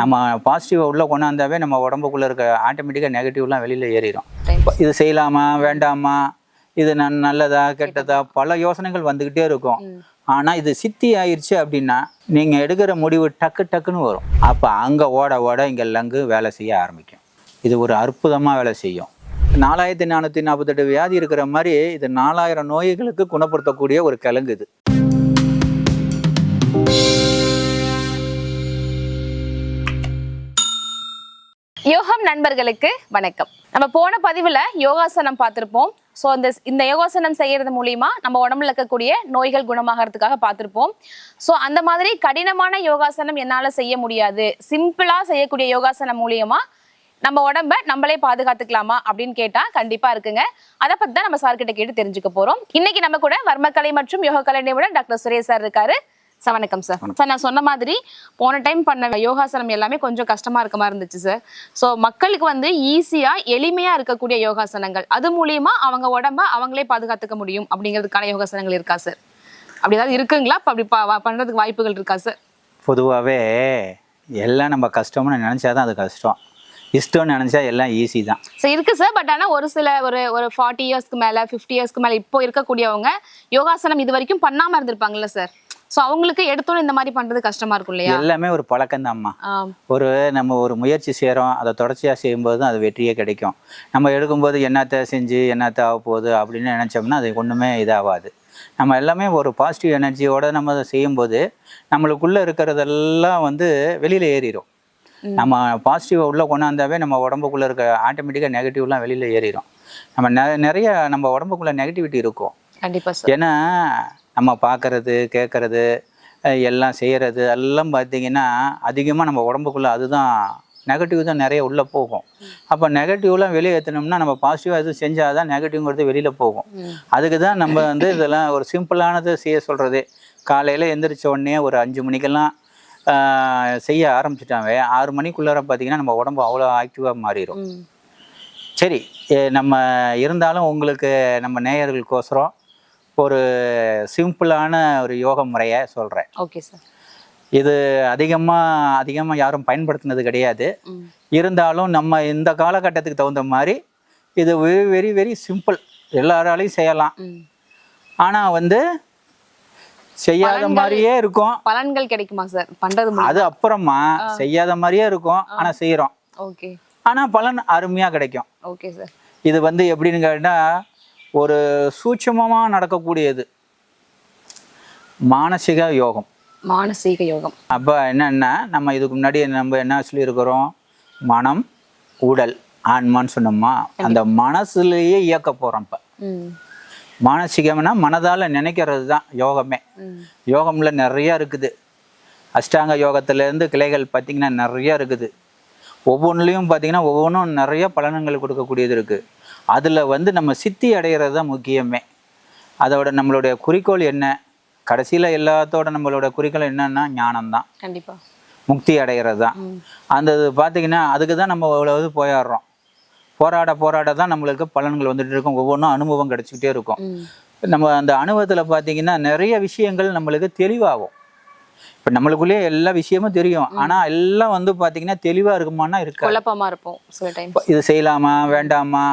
நம்ம பாசிட்டிவாக உள்ளே கொண்டாந்தாவே நம்ம உடம்புக்குள்ளே இருக்க ஆட்டோமேட்டிக்காக நெகட்டிவ்லாம் வெளியில் ஏறிடும். இது செய்யலாமா வேண்டாமா இது நன் நல்லதா கெட்டதா? பல யோசனைகள் வந்துக்கிட்டே இருக்கும். ஆனால் இது சித்தி ஆயிடுச்சு அப்படின்னா நீங்கள் எடுக்கிற முடிவு டக்கு டக்குன்னு வரும். அப்போ அங்கே ஓட ஓட இங்கே லங்கு வேலை செய்ய ஆரம்பிக்கும். இது ஒரு அற்புதமாக வேலை செய்யும். நாலாயிரத்தி நானூற்றி நாற்பத்தெட்டு வியாதி இருக்கிற மாதிரி இது நாலாயிரம் நோய்களுக்கு குணப்படுத்தக்கூடிய ஒரு கிழங்கு இது. யோகம் நண்பர்களுக்கு வணக்கம். நம்ம போன பதிவில் யோகாசனம் பார்த்துருப்போம். ஸோ அந்த இந்த யோகாசனம் செய்கிறது மூலியமா நம்ம உடம்புல இருக்கக்கூடிய நோய்கள் குணமாகறதுக்காக பார்த்துருப்போம். ஸோ அந்த மாதிரி கடினமான யோகாசனம் என்னால் செய்ய முடியாது. சிம்பிளாக செய்யக்கூடிய யோகாசனம் மூலியமா நம்ம உடம்ப நம்மளே பாதுகாத்துக்கலாமா அப்படின்னு கேட்டா கண்டிப்பா இருக்குங்க. அதை பத்தி தான் நம்ம சார்கிட்ட கேட்டு தெரிஞ்சுக்க போறோம். இன்னைக்கு நம்ம கூட வர்மக்கலை மற்றும் யோகக்கலை நிபுணர் டாக்டர் சுரேஷ் சார் இருக்காரு. சார் வணக்கம் சார். சார் நான் சொன்ன மாதிரி போன டைம் பண்ண யோகாசனம் எல்லாமே கொஞ்சம் கஷ்டமா இருக்க மாதிரி இருந்துச்சு சார். ஸோ மக்களுக்கு வந்து ஈஸியா எளிமையா இருக்கக்கூடிய யோகாசனங்கள். அது மூலியமா அவங்க உடம்ப அவங்களே பாதுகாத்துக்க முடியும் அப்படிங்கிறதுக்கான யோகாசனங்கள் இருக்கா சார்? அப்படி ஏதாவது இருக்குங்களா? அப்ப அப்படி பண்றதுக்கு வாய்ப்புகள் இருக்கா சார்? பொதுவாகவே எல்லாம் நம்ம கஷ்டம்னு நினச்சாதான் அது கஷ்டம். இஷ்டம்னு நினச்சா எல்லாம் ஈஸி தான். ஸோ இருக்கு சார் பட் ஆனா ஒரு சில ஒரு ஒரு ஃபார்ட்டி இயர்ஸ்க்கு மேல ஃபிஃப்டி இயர்ஸ்க்கு மேல இப்போ இருக்கக்கூடியவங்க யோகாசனம் இது வரைக்கும் பண்ணாம இருந்திருப்பாங்கல்ல சார்? ஸோ அவங்களுக்கு எடுத்தோன்னு இந்த மாதிரி பண்றது கஷ்டமா இருக்கும் இல்லையா? எல்லாமே ஒரு பழக்கம்தாம்மா ஆம். ஒரு நம்ம ஒரு முயற்சி செய்கிறோம் அதை தொடர்ச்சியாக செய்யும்போது தான் அது வெற்றியே கிடைக்கும். நம்ம எடுக்கும்போது என்னத்தை செஞ்சு என்னத்தை ஆக போகுது அப்படின்னு நினச்சோம்னா அது ஒன்றுமே இதாகாது நம்ம எல்லாமே ஒரு பாசிட்டிவ் எனர்ஜியோட நம்ம அதை செய்யும்போது நம்மளுக்குள்ளே இருக்கிறதெல்லாம் வந்து வெளியில் ஏறிடும் நம்ம பாசிட்டிவாக உள்ளே கொண்டாந்தாவே நம்ம உடம்புக்குள்ளே இருக்க ஆட்டோமேட்டிக்காக நெகட்டிவ்லாம் வெளியில் ஏறிடும் நம்ம நிறைய நம்ம உடம்புக்குள்ளே நெகட்டிவிட்டி இருக்கும். கண்டிப்பா சார் ஏன்னா நம்ம பார்க்கறது கேட்கறது எல்லாம் செய்கிறது எல்லாம் பார்த்தீங்கன்னா அதிகமாக நம்ம உடம்புக்குள்ளே அதுதான் நெகட்டிவ் தான் நிறைய உள்ளே போகும் அப்போ நெகட்டிவ்லாம் வெளியே ஏற்றணும்னா நம்ம பாசிட்டிவாக எதுவும் செஞ்சால் தான் நெகட்டிவ்ங்கிறது வெளியில் போகும். அதுக்கு தான் நம்ம வந்து இதெல்லாம் ஒரு சிம்பிளானது செய்ய சொல்கிறது காலையில் எந்திரிச்ச உடனே ஒரு அஞ்சு மணிக்கெல்லாம் செய்ய ஆரம்பிச்சிட்டாவே ஆறு மணிக்குள்ளார பார்த்தீங்கன்னா நம்ம உடம்பு அவ்வளோ ஆக்டிவாக மாறிடும். சரி நம்ம இருந்தாலும் உங்களுக்கு நம்ம நேயர்களுக்கோசரம் ஒரு சிம்பிளான ஒரு யோக முறையை சொல்கிறேன் ஓகே சார் இது அதிகமாக அதிகமாக யாரும் பயன்படுத்தினது கிடையாது. இருந்தாலும் நம்ம இந்த காலகட்டத்துக்கு தகுந்த மாதிரி இது வெரி வெரி வெரி சிம்பிள். எல்லாராலையும் செய்யலாம். ஆனால் வந்து செய்யாத மாதிரியே இருக்கும். பலன்கள் கிடைக்குமா சார் பண்றது? அது அப்புறமா செய்யாத மாதிரியே இருக்கும். ஆனால் செய்கிறோம் ஓகே ஆனால் பலன் அருமையாக கிடைக்கும். ஓகே சார் இது வந்து எப்படின்னு கேட்டால் ஒரு சூட்சமமாக நடக்கக்கூடியது. மானசிக யோகம். மானசீக யோகம். அப்போ என்னென்னா நம்ம இதுக்கு முன்னாடி நம்ம என்ன சொல்லியிருக்கிறோம்? மனம் உடல் ஆன்மான்னு சொன்னோமா? அந்த மனசுலேயே இயக்க போகிறோம் இப்போ. மானசீகம்னா மனதால் நினைக்கிறது தான் யோகமே. யோகம்ல நிறைய இருக்குது. அஷ்டாங்க யோகத்திலேருந்து கிளைகள் பார்த்திங்கன்னா நிறைய இருக்குது. ஒவ்வொன்றுலேயும் பார்த்திங்கன்னா ஒவ்வொன்றும் நிறைய பலன்கள் கொடுக்கக்கூடியது இருக்குது அதில் வந்து நம்ம சித்தி அடைகிறது தான் முக்கியமே. அதோட நம்மளுடைய குறிக்கோள் என்ன? கடைசியில் எல்லாத்தோட நம்மளோட குறிக்கோள் என்னன்னா ஞானம்தான். கண்டிப்பா. முக்தி அடைகிறது தான். அந்த இது பார்த்திங்கன்னா அதுக்கு தான் நம்ம இவ்வளோ இது போயிடுறோம். போராட போராட தான் நம்மளுக்கு பலன்கள் வந்துட்டு இருக்கும். ஒவ்வொன்றும் அனுபவம் கிடச்சிக்கிட்டே இருக்கும். நம்ம அந்த அனுபவத்தில் பார்த்தீங்கன்னா நிறைய விஷயங்கள் நம்மளுக்கு தெளிவாகும். இப்போ நம்மளுக்குள்ளேயே எல்லா விஷயமும் தெரியும். ஆனால் எல்லாம் வந்து பார்த்தீங்கன்னா தெளிவாக இருக்குமானா இருக்காது. குழப்பமா இருப்போம் சில டைம் இது செய்யலாமா? வேண்டாமா?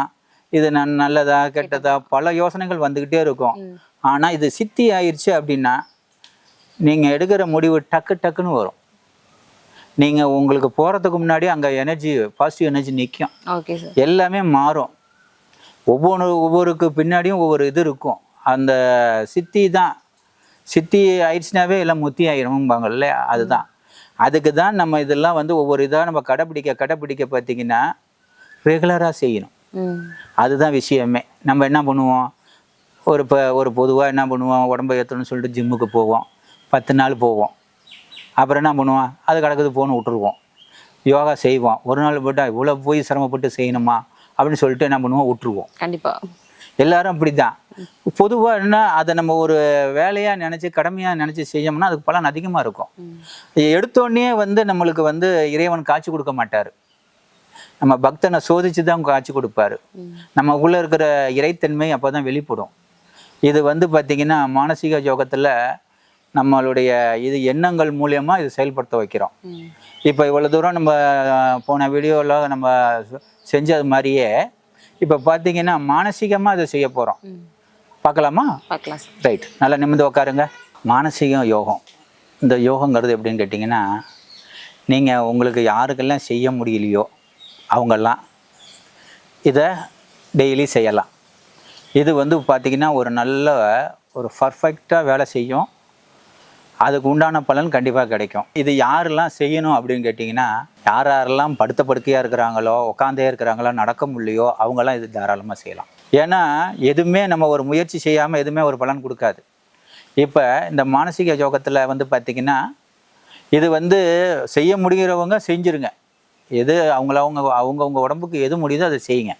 இது நன் நல்லதா கெட்டதா பல யோசனைகள் வந்துக்கிட்டே இருக்கும். ஆனால் இது சித்தி ஆயிடுச்சு அப்படின்னா நீங்கள் எடுக்கிற முடிவு டக்கு டக்குன்னு வரும். நீங்கள் உங்களுக்கு போகிறதுக்கு முன்னாடி அங்கே எனர்ஜி பாசிட்டிவ் எனர்ஜி நிற்கும் எல்லாமே மாறும். ஒவ்வொன்று ஒவ்வொருக்கு பின்னாடியும் ஒவ்வொரு இது இருக்கும். அந்த சித்தி தான். சித்தி ஆயிடுச்சுனாவே எல்லாம் முத்தி ஆயிரும்பாங்கல்ல அதுதான். அதுக்கு தான் நம்ம இதெல்லாம் வந்து ஒவ்வொரு இதாக நம்ம கடைப்பிடிக்க கடைப்பிடிக்க பார்த்தீங்கன்னா ரெகுலராக செய்யணும். அதுதான் விஷயமே. நம்ம என்ன பண்ணுவோம்? ஒரு இப்போ ஒரு பொதுவாக என்ன பண்ணுவோம்? உடம்பை ஏற்றணும்னு சொல்லிட்டு ஜிம்முக்கு போவோம். பத்து நாள் போவோம். அப்புறம் என்ன பண்ணுவோம்? அது கிடக்குது போன்னு விட்டுருவோம். யோகா செய்வோம். ஒரு நாள் போட்டால் இவ்வளோ போய் சிரமப்பட்டு செய்யணுமா? அப்படின்னு சொல்லிட்டு என்ன பண்ணுவோம்? விட்டுருவோம். கண்டிப்பா. எல்லாரும் அப்படி தான் பொதுவாக என்ன அதை நம்ம ஒரு வேலையாக நினச்சி கடமையாக நினச்சி செய்யணும்னா அதுக்கு பலன் அதிகமாக இருக்கும். எடுத்தோடனே வந்து நம்மளுக்கு வந்து இறைவன் காட்சி கொடுக்க மாட்டார். நம்ம பக்தனை சோதிச்சு தான் காட்சி கொடுப்பாரு. ம். நமக்குள்ளே இருக்கிற இறைத்தன்மை அப்போ தான் வெளிப்படும். இது வந்து பார்த்திங்கன்னா மானசீக யோகத்தில் நம்மளுடைய இது எண்ணங்கள் மூலியமா இது செயல்படுத்த வைக்கிறோம். இப்போ இவ்வளோ தூரம் நம்ம போன வீடியோவில் நம்ம செஞ்சது மாதிரியே இப்போ பார்த்தீங்கன்னா மானசீகமாக அதை செய்ய போகிறோம். பார்க்கலாமா பார்க்கலாம் ரைட் நல்லா நிமிர்ந்து உட்காருங்க மானசீகம் யோகம். இந்த யோகங்கிறது எப்படின்னு கேட்டிங்கன்னா நீங்கள் உங்களுக்கு யாருக்கெல்லாம் செய்ய முடியலையோ அவங்கெல்லாம் இதை டெய்லி செய்யலாம். இது வந்து பார்த்திங்கன்னா ஒரு நல்ல ஒரு பர்ஃபெக்டாக வேலை செய்யும். அதுக்கு உண்டான பலன் கண்டிப்பாக கிடைக்கும். இது யாரெல்லாம் செய்யணும் அப்படின்னு கேட்டிங்கன்னா யார் யாரெல்லாம் படுத்த படுக்கையாக இருக்கிறாங்களோ உட்காந்தே இருக்கிறாங்களோ நடக்க முடியலையோ அவங்கெல்லாம் இது தாராளமாக செய்யலாம். ஏன்னா எதுவுமே நம்ம ஒரு முயற்சி செய்யாமல் எதுவுமே ஒரு பலன் கொடுக்காது. இப்போ இந்த மானசீக யோகத்தில் வந்து பார்த்திங்கன்னா இது வந்து செய்ய முடிகிறவங்க செஞ்சுருங்க. எது அவங்கள அவங்க அவங்கவுங்க உடம்புக்கு எது முடியுதோ அதை செய்யுங்க.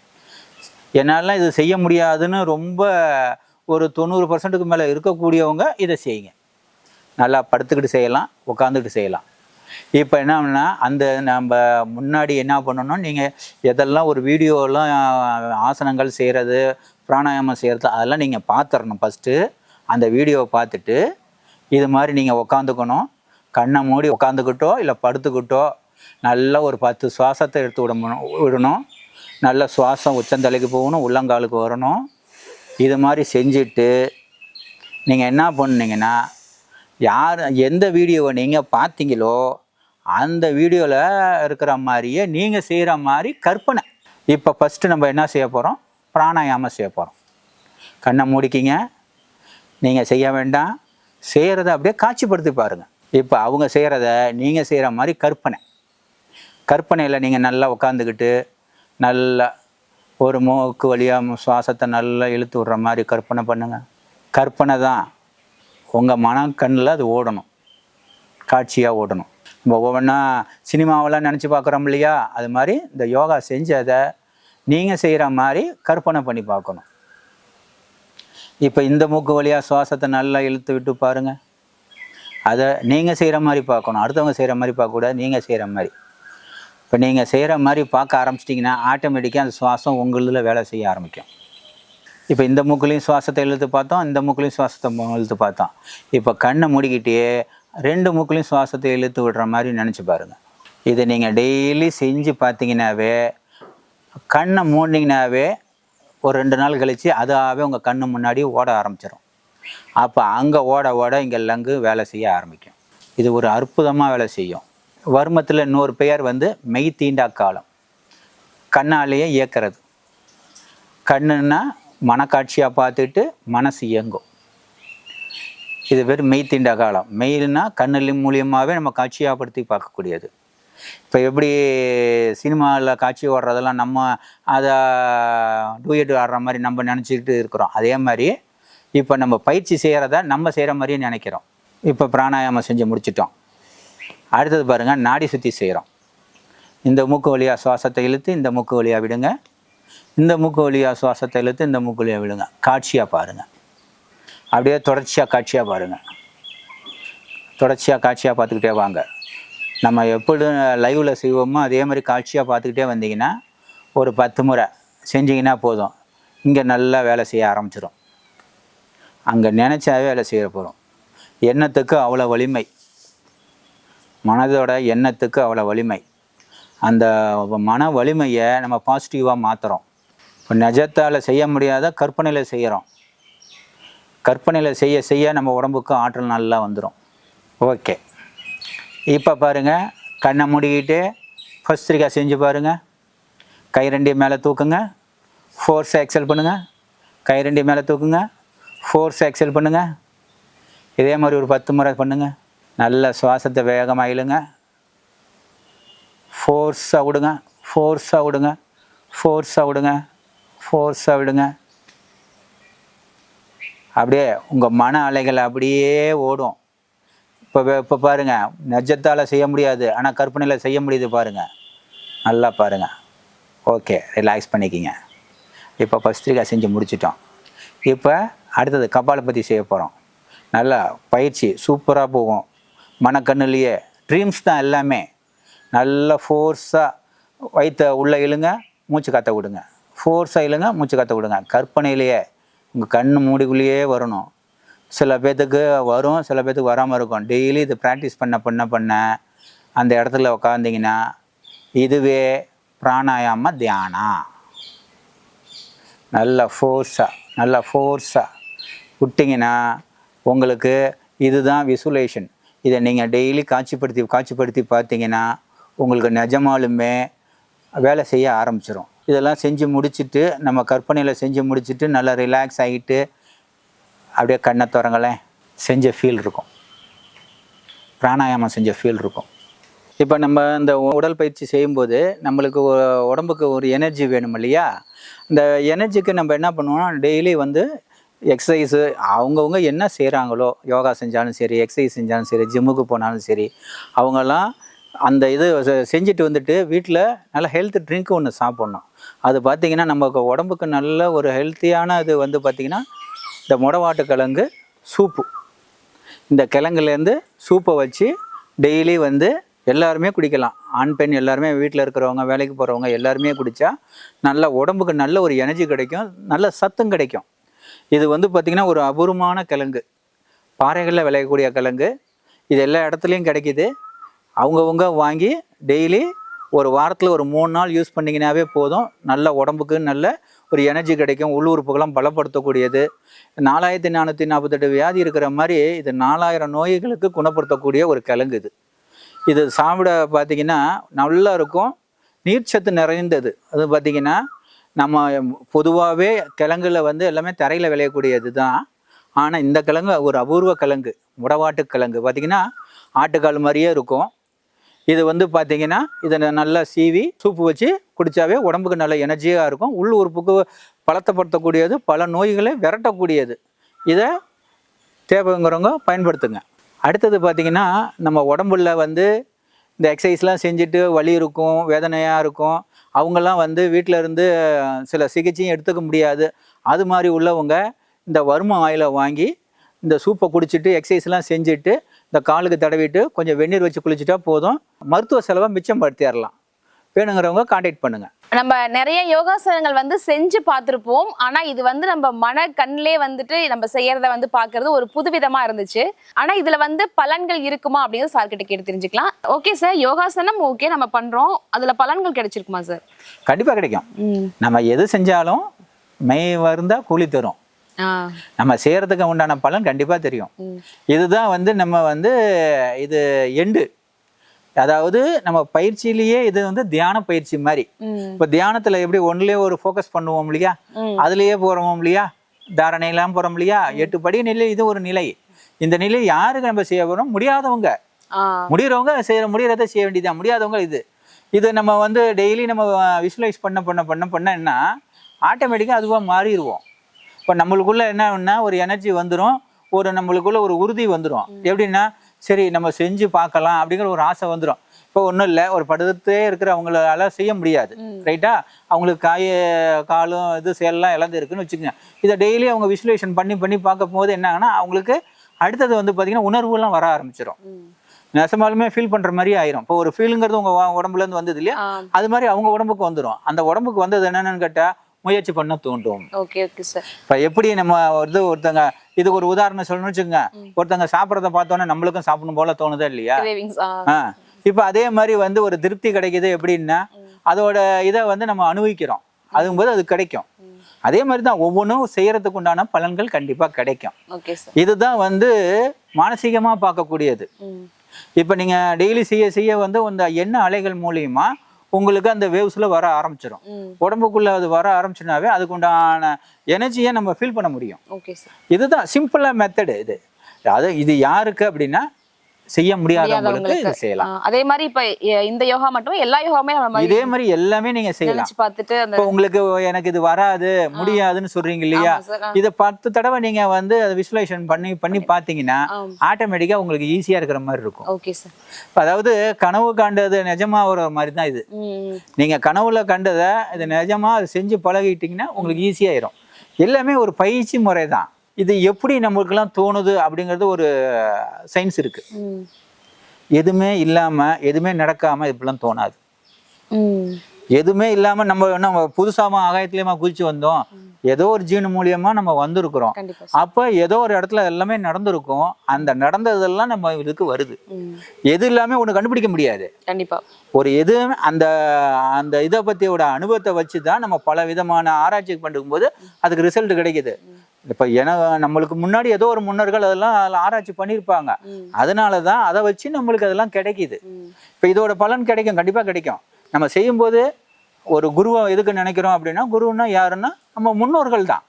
என்னால் இது செய்ய முடியாதுன்னு ரொம்ப ஒரு தொண்ணூறு பர்சன்ட்டுக்கு மேலே இருக்கக்கூடியவங்க இதை செய்யுங்க. நல்லா படுத்துக்கிட்டு செய்யலாம் உட்காந்துக்கிட்டு செய்யலாம். இப்போ என்னன்னா அந்த நம்ம முன்னாடி என்ன பண்ணணும் நீங்கள் எதெல்லாம் ஒரு வீடியோலாம் ஆசனங்கள் செய்கிறது பிராணாயாமம் செய்கிறது அதெல்லாம் நீங்கள் பார்த்துடணும் ஃபஸ்ட்டு அந்த வீடியோவை பார்த்துட்டு இது மாதிரி நீங்கள் உக்காந்துக்கணும். கண்ணை மூடி உட்காந்துக்கிட்டோ இல்லை படுத்துக்கிட்டோ நல்லா ஒரு பத்து சுவாசத்தை எடுத்து விடணும் விடணும். நல்ல சுவாசம் உச்சந்தலைக்கு போகணும் உள்ளங்காலுக்கு வரணும். இது மாதிரி செஞ்சுட்டு நீங்கள் என்ன பண்ணீங்கன்னா யார் எந்த வீடியோவை நீங்கள் பார்த்தீங்களோ அந்த வீடியோவில் இருக்கிற மாதிரியே நீங்கள் செய்கிற மாதிரி கற்பனை. இப்போ ஃபஸ்ட்டு நம்ம என்ன செய்ய போகிறோம் பிராணாயாமம் செய்ய போகிறோம் கண்ணை மூடிக்கிங்க. நீங்கள் செய்ய வேண்டாம். செய்கிறத அப்படியே காட்சிப்படுத்தி பாருங்கள் இப்போ அவங்க செய்கிறத நீங்கள் செய்கிற மாதிரி கற்பனை. கற்பனையில் நீங்கள் நல்லா உட்காந்துக்கிட்டு நல்லா ஒரு மூக்கு வழியாக சுவாசத்தை நல்லா இழுத்து விட்ற மாதிரி கற்பனை பண்ணுங்கள் கற்பனை தான். உங்கள் மனக்கண்ணில் அது ஓடணும். காட்சியாக ஓடணும். நம்ம ஒவ்வொன்றா சினிமாவெல்லாம் நினச்சி பார்க்குறோம் இல்லையா? அது மாதிரி இந்த யோகா செஞ்சதை நீங்கள் செய்கிற மாதிரி கற்பனை பண்ணி பார்க்கணும். இப்போ இந்த மூக்கு வழியாக சுவாசத்தை நல்லா இழுத்து விட்டு பாருங்கள் அதை நீங்கள் செய்கிற மாதிரி பார்க்கணும். அடுத்தவங்க செய்கிற மாதிரி பார்க்கக்கூடாது. நீங்கள் செய்கிற மாதிரி. இப்போ நீங்கள் செய்கிற மாதிரி பார்க்க ஆரம்பிச்சிட்டிங்கன்னா ஆட்டோமேட்டிக்காக அந்த சுவாசம் உங்களில் வேலை செய்ய ஆரம்பிக்கும். இப்போ இந்த மூக்குலையும் சுவாசத்தை இழுத்து பார்த்தோம் இந்த மூக்குலையும் சுவாசத்தை இழுத்து பார்த்தோம். இப்போ கண்ணை மூடிக்கிட்டே ரெண்டு மூக்குலையும் சுவாசத்தை இழுத்து விடுற மாதிரி நினச்சி பாருங்கள் இதை நீங்கள் டெய்லி செஞ்சு பார்த்தீங்கன்னாவே கண்ணை மூடினீங்கனாவே ஒரு ரெண்டு நாள் கழித்து அதாவே உங்கள் கண்ணு முன்னாடி ஓட ஆரம்பிச்சிடும் அப்போ அங்கே ஓட ஓட இங்கே லங்கு வேலை செய்ய ஆரம்பிக்கும். இது ஒரு அற்புதமாக வேலை செய்யும். வர்மத்தில் இன்னொரு பெயர் வந்து மெய் தீண்டா காலம். கண்ணாலேயே இயக்கிறது. கண்ணுன்னா மனக்காட்சியாக பார்த்துட்டு மனசு இயங்கும். இது பேர் மெய் தீண்டா காலம். மெயில்னா கண்ணு மூலியமாகவே நம்ம காட்சியாகப்படுத்தி பார்க்கக்கூடியது. இப்போ எப்படி சினிமாவில் காட்சி ஓடுறதெல்லாம் நம்ம அதை டூயட் ஆடுற மாதிரி நம்ம நினச்சிக்கிட்டு இருக்கிறோம். அதே மாதிரி இப்போ நம்ம பயிற்சி செய்கிறத நம்ம செய்கிற மாதிரியே நினைக்கிறோம். இப்போ பிராணாயாமம் செஞ்சு முடிச்சிட்டோம். அடுத்தது பாருங்கள் நாடி சுற்றி செய்கிறோம் இந்த மூக்கு வழியாக சுவாசத்தை இழுத்து இந்த மூக்கு வழியாக விடுங்க. இந்த மூக்கு வழியாக சுவாசத்தை இழுத்து இந்த மூக்கு வழியாக விடுங்க. காட்சியாக பாருங்கள் அப்படியே தொடர்ச்சியாக காட்சியாக பாருங்கள் தொடர்ச்சியாக காட்சியாக பார்த்துக்கிட்டே வாங்க. நம்ம எப்படி லைவில் செய்வோமோ அதே மாதிரி காட்சியாக பார்த்துக்கிட்டே வந்தீங்கன்னா ஒரு பத்து முறை செஞ்சிங்கன்னா போதும். இங்கே நல்லா வேலை செய்ய ஆரம்பிச்சிடும் அங்கே நினச்சாவே வேலை செய்ய போகிறோம் எண்ணத்துக்கு அவ்வளோ வலிமை. மனதோட எண்ணத்துக்கு அவ்வளோ வலிமை. அந்த மன வலிமையை நம்ம பாசிட்டிவாக மாற்றுறோம் இப்போ நிஜத்தால் செய்ய முடியாத கற்பனையில் செய்கிறோம் கற்பனையில் செய்ய செய்ய நம்ம உடம்புக்கு ஆற்றல் நல்லா வந்துடும் ஓகே. இப்போ பாருங்கள் கண்ணை மூடிக்கிட்டு ஃபஸ்ட்ரிக்கா செஞ்சு பாருங்கள் கை ரெண்டி மேலே தூக்குங்க. ஃபோர்ஸ் எக்ஸல் பண்ணுங்கள் கை ரெண்டி மேலே தூக்குங்க. ஃபோர்ஸ் எக்ஸல் பண்ணுங்கள் இதே மாதிரி ஒரு பத்து முறை பண்ணுங்கள் நல்ல சுவாசத்தை வேகமாக இழுங்க. ஃபோர்ஸாக விடுங்க. ஃபோர்ஸாக விடுங்க. ஃபோர்ஸாக விடுங்க. ஃபோர்ஸாக விடுங்க. அப்படியே உங்கள் மன அலைகள் அப்படியே ஓடும். இப்போ இப்போ பாருங்கள் நெஜத்தால் செய்ய முடியாது ஆனால் கற்பனையில் செய்ய முடியுது பாருங்கள் நல்லா பாருங்கள் ஓகே ரிலாக்ஸ் பண்ணிக்கிங்க. இப்போ பஸ்திரிகா செஞ்சு முடிச்சிட்டோம். இப்போ அடுத்தது கபாலபதி செய்ய போகிறோம் நல்லா பயிற்சி சூப்பராக போகும். மனக்கண்ணுலேயே. ட்ரீம்ஸ் தான் எல்லாமே. நல்ல ஃபோர்ஸாக வயிற்ற உள்ளே இழுங்க மூச்சு காற்ற விடுங்க. ஃபோர்ஸாக இழுங்க மூச்சு காற்ற விடுங்க. கற்பனையிலேயே உங்கள் கண் மூடிக்குள்ளேயே வரணும். சில பேர்த்துக்கு வரும் சில பேர்த்துக்கு வராமல் இருக்கும். டெய்லி இது ப்ராக்டிஸ் பண்ண பண்ண பண்ண அந்த இடத்துல உக்காந்திங்கன்னா இதுவே பிராணாயாம தியானம் நல்ல ஃபோர்ஸாக நல்ல ஃபோர்ஸாக விட்டிங்கன்னா உங்களுக்கு இதுதான் விசுவலேஷன் இதை நீங்கள் டெய்லி காட்சிப்படுத்தி காட்சிப்படுத்தி பார்த்தீங்கன்னா உங்களுக்கு நிஜமாலுமே வேலை செய்ய ஆரம்பிச்சிடும் இதெல்லாம் செஞ்சு முடிச்சுட்டு நம்ம கற்பனையில் செஞ்சு முடிச்சுட்டு நல்லா ரிலாக்ஸ் ஆகிட்டு அப்படியே கண்ணை திறங்களேன். செஞ்ச ஃபீல் இருக்கும். பிராணாயாமம் செஞ்ச ஃபீல் இருக்கும். இப்போ நம்ம இந்த உடற்பயிற்சி செய்யும்போது நம்மளுக்கு உடம்புக்கு ஒரு எனர்ஜி வேணும் இல்லையா? இந்த எனர்ஜிக்கு நம்ம என்ன பண்ணுவோம்னா டெய்லி வந்து எக்ஸசைஸு அவங்கவுங்க என்ன செய்கிறாங்களோ யோகா செஞ்சாலும் சரி எக்ஸசைஸ் செஞ்சாலும் சரி ஜிம்முக்கு போனாலும் சரி அவங்கெல்லாம் அந்த இது செஞ்சுட்டு வந்துட்டு வீட்டில் நல்ல ஹெல்த் ட்ரிங்க் ஒன்று சாப்பிட்ணும். அது பார்த்திங்கன்னா நமக்கு உடம்புக்கு நல்ல ஒரு ஹெல்த்தியான இது வந்து பார்த்திங்கன்னா இந்த முடவாட்டு கிழங்கு சூப்பு இந்த கிழங்குலேருந்து சூப்பை வச்சு டெய்லி வந்து எல்லாருமே குடிக்கலாம். ஆண் பெண் எல்லாருமே வீட்டில் இருக்கிறவங்க வேலைக்கு போகிறவங்க எல்லாருமே குடித்தா நல்ல உடம்புக்கு நல்ல ஒரு எனர்ஜி கிடைக்கும் நல்ல சத்தும் கிடைக்கும். இது வந்து பார்த்திங்கன்னா ஒரு அபூர்வமான கிழங்கு. பாறைகளில் விளையக்கூடிய கிழங்கு. இது எல்லா இடத்துலையும் கிடைக்கிது. அவங்கவுங்க வாங்கி டெய்லி ஒரு வாரத்தில் ஒரு மூணு நாள் யூஸ் பண்ணிங்கனாவே போதும். நல்ல உடம்புக்கு நல்ல ஒரு எனர்ஜி கிடைக்கும். உள்ளுறுப்புகள்லாம் பலப்படுத்தக்கூடியது. நாலாயிரத்தி நானூற்றி நாற்பத்தெட்டு வியாதி இருக்கிற மாதிரி இது நாலாயிரம் நோய்களுக்கு குணப்படுத்தக்கூடிய ஒரு கிழங்கு இது. இது சாப்பிட பார்த்தீங்கன்னா நல்லா இருக்கும். நீர்ச்சத்து நிறைந்தது. அது பார்த்தீங்கன்னா நம்ம பொதுவாகவே கிழங்குல வந்து எல்லாமே தரையில் விளையக்கூடியது தான் ஆனால் இந்த கிழங்கு ஒரு அபூர்வ கிழங்கு முடவாட்டு கிழங்கு. பார்த்திங்கன்னா ஆட்டுக்கால் மாதிரியே இருக்கும். இது வந்து பார்த்திங்கன்னா இதை நல்லா சீவி சூப்பு வச்சு குடித்தாவே உடம்புக்கு நல்ல எனர்ஜியாக இருக்கும். உள் உறுப்புக்கு பலத்தப்படுத்தக்கூடியது பல நோய்களை விரட்டக்கூடியது. இதை தேவைங்கிறவங்க பயன்படுத்துங்க. அடுத்தது பார்த்திங்கன்னா நம்ம உடம்புல வந்து இந்த எக்ஸசைஸ்லாம் செஞ்சுட்டு வலி இருக்கும் வேதனையாக இருக்கும். அவங்கெல்லாம் வந்து வீட்டில் இருந்து சில சிகிச்சையும் எடுத்துக்க முடியாது. அது மாதிரி உள்ளவங்க இந்த வரும ஆயிலை வாங்கி இந்த சூப்பை குடிச்சிட்டு எக்ஸசைஸ்லாம் செஞ்சுட்டு இந்த காலுக்கு தடவிட்டு கொஞ்சம் வெந்நீர் வச்சு குளிச்சுட்டா போதும். மருத்துவ செலவை மிச்சம் படுத்திடலாம் வேணுங்கிறவங்க காண்டாக்ட் பண்ணுங்கள் நம்ம நிறைய யோகாசனங்கள் வந்து செஞ்சு பார்த்திருப்போம். ஆனா இது வந்து நம்ம மன கண்ணிலே வந்துட்டு நம்ம செய்யறத வந்து பார்க்கிறது ஒரு புதுவிதமா இருந்துச்சு. ஆனா இதுல வந்து பலன்கள் இருக்குமா அப்படின்னு சார் கிட்ட கேட்டு தெரிஞ்சுக்கலாம். ஓகே சார் யோகாசனம் ஓகே நம்ம பண்றோம். அதுல பலன்கள் கிடைச்சிருக்குமா சார் கண்டிப்பாக கிடைக்கும். நம்ம எது செஞ்சாலும் மெய் வருந்தா கூலி தரும். நம்ம செய்கிறதுக்கு உண்டான பலன் கண்டிப்பாக தெரியும். இதுதான் வந்து நம்ம வந்து இது எண்டு அதாவது நம்ம பயிற்சியிலேயே இது வந்து தியான பயிற்சி மாதிரி. இப்போ தியானத்தில் எப்படி ஒன்றுலேயே ஒரு ஃபோக்கஸ் பண்ணுவோம் இல்லையா? அதுலேயே போகிறோம் இல்லையா? தாரணையெல்லாம் போகிறோம் இல்லையா? எட்டு படி நிலை இது ஒரு நிலை. இந்த நிலை யாருக்கு நம்ம செய்ய போகிறோம் முடியாதவங்க. முடியறவங்க செய்யற முடியறத செய்ய வேண்டியதான் முடியாதவங்க இது. இது நம்ம வந்து டெய்லி நம்ம விஷுவலைஸ் பண்ண பண்ண பண்ண பண்ண என்ன? ஆட்டோமேட்டிக்காக அதுவாக மாறிடுவோம். இப்போ நம்மளுக்குள்ள என்ன ஒரு எனர்ஜி வந்துடும் ஒரு நம்மளுக்குள்ள ஒரு உறுதி வந்துடும் எப்படின்னா சரி நம்ம செஞ்சு பார்க்கலாம் அப்படிங்கிற ஒரு ஆசை வந்துடும் இப்போ ஒன்றும் இல்லை ஒரு படுத்தே இருக்கிறவங்களால செய்ய முடியாது ரைட்டா அவங்களுக்கு காய காலும் இது செயல்லாம் இழந்து இருக்குன்னு வச்சுக்கோங்க. இதை டெய்லி அவங்க விசுலேஷன் பண்ணி பண்ணி பார்க்கும் போது என்ன ஆகுனா அவங்களுக்கு அடுத்தது வந்து பார்த்திங்கன்னா உணர்வுலாம் வர ஆரம்பிச்சிடும் நெசமாலுமே ஃபீல் பண்ணுற மாதிரி ஆயிரும். இப்போ ஒரு ஃபீலுங்கிறது உங்கள் உடம்புலேருந்து வந்தது இல்லையா? அது மாதிரி அவங்க உடம்புக்கு வந்துடும் அந்த உடம்புக்கு வந்தது என்னென்னு கேட்டால் முயற்சி பண்ண தூண்டும் ஓகே ஓகே சார் இப்போ எப்படி நம்ம இது ஒருத்தங்க இதுக்கு ஒரு உதாரணம் சொல்லணும்னு வச்சுக்கோங்க. ஒருத்தங்க சாப்பிட்றத பார்த்தோன்னே நம்மளுக்கும் சாப்பிடணும் போல தோணுதா இல்லையா? ஆ. இப்போ அதே மாதிரி வந்து ஒரு திருப்தி கிடைக்குது எப்படின்னா அதோட இதை வந்து நம்ம அனுபவிக்கிறோம். அதுங்கும்போது அது கிடைக்கும். அதே மாதிரி தான் ஒவ்வொன்றும் செய்யறதுக்கு உண்டான பலன்கள் கண்டிப்பாக கிடைக்கும். இதுதான் வந்து மானசீகமாக பார்க்கக்கூடியது. இப்போ நீங்கள் டெய்லி செய்ய செய்ய வந்து இந்த எண்ணெய் அலைகள் மூலியமா உங்களுக்கு அந்த வேவ்ஸில் வர ஆரம்பிச்சிடும் உடம்புக்குள்ள அது வர ஆரம்பிச்சுனாவே அதுக்கு உண்டான எனர்ஜியை நம்ம ஃபீல் பண்ண முடியும். இதுதான் சிம்பிளாக மெத்தடு இது. அது இது யாருக்கு அப்படின்னா செய்ய முடியாதவங்களுக்கு. இது செய்யலாம். அதே மாதிரி இப்ப இந்த யோகா மட்டும் எல்லா யோகாவுமே இதே மாதிரி எல்லாமே நீங்க செய்யலாம். பார்த்துட்டு இப்போ உங்களுக்கு எனக்கு இது வராது முடியாதுன்னு சொல்றீங்க இல்லையா. இதை பத்து தடவை நீங்க வந்து அதை விசுவலைசேஷன் பண்ணி பண்ணி பார்த்தீங்கன்னா ஆம். ஆட்டோமேட்டிக்கா உங்களுக்கு ஈஸியா இருக்கிற மாதிரி இருக்கும். Okay sir. அதாவது கனவு காண்டது நிஜமா ஒரு மாதிரி தான் இது. நீங்க கனவுல கண்டதை இது நிஜமா அது செஞ்சு பழகிட்டீங்கன்னா உங்களுக்கு ஈஸியாயிரும் எல்லாமே ஒரு பயிற்சி முறை தான். இது எப்படி நம்மளுக்கெல்லாம் தோணுது அப்படிங்கிறது ஒரு சயின்ஸ் இருக்கு. எதுவுமே இல்லாம எதுவுமே நடக்காம இப்படிலாம் தோணாது. எதுவுமே இல்லாம நம்ம நம்ம புதுசாம ஆகாயத்துலயுமா குதிச்சு வந்தோம். ஏதோ ஒரு ஜீனு மூலியமா நம்ம வந்திருக்கிறோம். அப்போ ஏதோ ஒரு இடத்துல எல்லாமே நடந்திருக்கும். அந்த நடந்ததெல்லாம் நம்ம இதுக்கு வருது. எது இல்லாம ஒன்று கண்டுபிடிக்க முடியாது. கண்டிப்பா. ஒரு எது அந்த அந்த இதை பற்றியோட அனுபவத்தை வச்சு தான் நம்ம பல விதமான ஆராய்ச்சி பண்ணும்போது அதுக்கு ரிசல்ட் கிடைக்குது. இப்போ என நம்மளுக்கு முன்னாடி ஏதோ ஒரு முன்னோர்கள் அதெல்லாம் அதில் ஆராய்ச்சி பண்ணியிருப்பாங்க ம். அதனால தான் அதை வச்சு நம்மளுக்கு அதெல்லாம் கிடைக்குது. இப்போ இதோட பலன் கிடைக்கும் கண்டிப்பாக கிடைக்கும். நம்ம செய்யும்போது ஒரு குருவை எதுக்கு நினைக்கிறோம் அப்படின்னா குருன்னா யாருன்னா நம்ம முன்னோர்கள் தான்.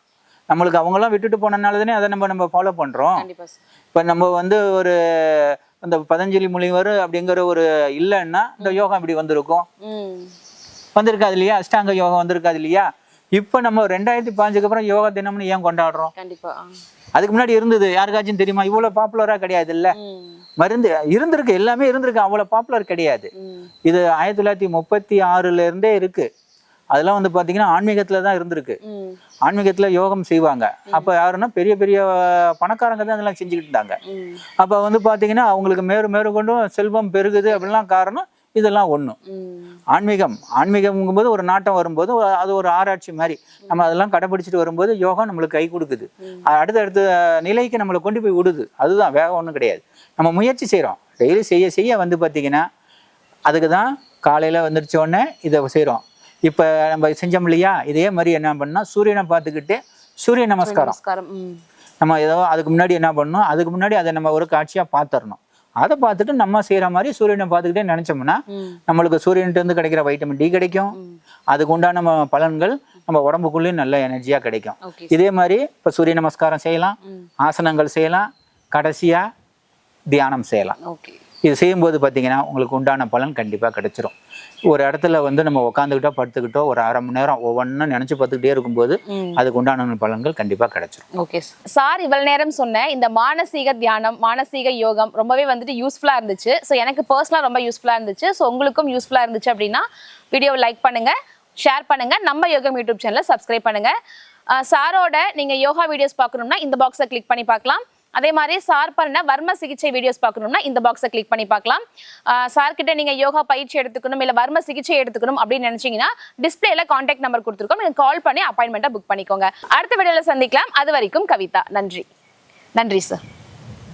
நம்மளுக்கு அவங்களாம் விட்டுட்டு போனனால தானே அதை நம்ம நம்ம ஃபாலோ பண்ணுறோம் கண்டிப்பா சார் இப்போ நம்ம வந்து ஒரு இந்த பதஞ்சலி முனிவர் அப்படிங்கிற ஒரு இல்லைன்னா இந்த யோகா இப்படி வந்திருக்கும். வந்திருக்காது இல்லையா? அஷ்டாங்க யோகம் வந்திருக்காது இல்லையா? இப்போ நம்ம ரெண்டாயிரத்தி பாஞ்சுக்கு அப்புறம் யோகா தினம்னு ஏன் கொண்டாடுறோம்? கண்டிப்பா. அதுக்கு முன்னாடி இருந்தது. யாருக்காச்சும் தெரியுமா? இவ்வளோ பாப்புலராக கிடையாது இல்லை மருந்து இருந்திருக்கு. எல்லாமே இருந்திருக்கு. அவ்வளோ பாப்புலர் கிடையாது. இது ஆயிரத்தி தொள்ளாயிரத்தி முப்பத்தி ஆறுல இருந்தே இருக்கு. அதெல்லாம் வந்து பார்த்தீங்கன்னா ஆன்மீகத்தில் தான் இருந்திருக்கு. ஆன்மீகத்தில் யோகம் செய்வாங்க. அப்போ யாருன்னா பெரிய பெரிய பணக்காரங்க தான் அதெல்லாம் செஞ்சுக்கிட்டு இருந்தாங்க. அப்போ வந்து பார்த்தீங்கன்னா அவங்களுக்கு மேறு மேறு கொண்டும் செல்வம் பெருகுது அப்படிலாம் காரணம் இதெல்லாம் ஒன்று ஆன்மீகம். ஆன்மீகம்ங்கும்போது ஒரு நாட்டம் வரும்போது அது ஒரு ஆராய்ச்சி மாதிரி நம்ம அதெல்லாம் கடைபிடிச்சிட்டு வரும்போது யோகம் நம்மளுக்கு கை கொடுக்குது. அடுத்த அடுத்த நிலைக்கு நம்மளை கொண்டு போய் விடுது. அதுதான் வேகம் ஒன்றும் கிடையாது. நம்ம முயற்சி செய்கிறோம் டெய்லி செய்ய செய்ய வந்து பார்த்திங்கன்னா அதுக்கு தான் காலையில் வந்துருச்ச உடனே இதை செய்கிறோம் இப்போ நம்ம செஞ்சோம் இல்லையா? இதே மாதிரி என்ன பண்ணால் சூரியனை பார்த்துக்கிட்டு சூரிய நமஸ்காரம். நம்ம ஏதோ அதுக்கு முன்னாடி என்ன பண்ணணும்? அதுக்கு முன்னாடி அதை நம்ம ஒரு காட்சியாக பார்த்துடணும் அதை பார்த்துட்டு நம்ம செய்கிற மாதிரி சூரியனை பார்த்துக்கிட்டே நினச்சோம்னா நம்மளுக்கு சூரியன்ட்டு இருந்து கிடைக்கிற வைட்டமின் டி கிடைக்கும். அதுக்கு உண்டான நம்ம பலன்கள் நம்ம உடம்புக்குள்ளேயும் நல்ல எனர்ஜியாக கிடைக்கும். இதே மாதிரி இப்போ சூரிய நமஸ்காரம் செய்யலாம். ஆசனங்கள் செய்யலாம். கடைசியாக தியானம் செய்யலாம். இது செய்யும்போது பார்த்தீங்கன்னா உங்களுக்கு உண்டான பலன் கண்டிப்பாக கிடைச்சிரும். ஒரு இடத்துல வந்து நம்ம உட்காந்துக்கிட்டோ படுத்துக்கிட்டோ ஒரு அரை மணி நேரம் ஒவ்வொன்றும் நினச்சி பார்த்துக்கிட்டே இருக்கும்போது அதுக்கு உண்டான பலன்கள் கண்டிப்பாக கிடைச்சிரும். ஓகே. சார் இவ்வளவு நேரம் சொன்ன இந்த மானசீக தியானம் மானசீக யோகம் ரொம்பவே வந்துட்டு யூஸ்ஃபுல்லா இருந்துச்சு. ஸோ எனக்கு பர்சனலாக ரொம்ப யூஸ்ஃபுல்லா இருந்துச்சு. ஸோ உங்களுக்கும் யூஸ்ஃபுல்லா இருந்துச்சு அப்படின்னா வீடியோவை லைக் பண்ணுங்க ஷேர் பண்ணுங்க நம்ம யோகம் யூடியூப் சேனலை சப்ஸ்கிரைப் பண்ணுங்க. சாரோட நீங்க யோகா வீடியோஸ் பார்க்கணும்னா இந்த பாக்ஸை கிளிக் பண்ணி பார்க்கலாம். அதே மாதிரி சார் பண்ண வர்ம சிகிச்சை வீடியோஸ் பார்க்கணும்னா இந்த பாக்ஸை கிளிக் பண்ணி பார்க்கலாம். சார் கிட்ட நீங்க யோகா பயிற்சி எடுத்துக்கணும் இல்ல வர்ம சிகிச்சை எடுத்துக்கணும் அப்படின்னு நினைச்சீங்கன்னா டிஸ்பிளேல காண்டாக்ட் நம்பர் கொடுத்துருக்கோம். நீங்க கால் பண்ணி அப்பாயின்மெண்ட்டை புக் பண்ணிக்கோங்க. அடுத்த வீடியோல சந்திக்கலாம். அது வரைக்கும் கவிதா. நன்றி. நன்றி சார்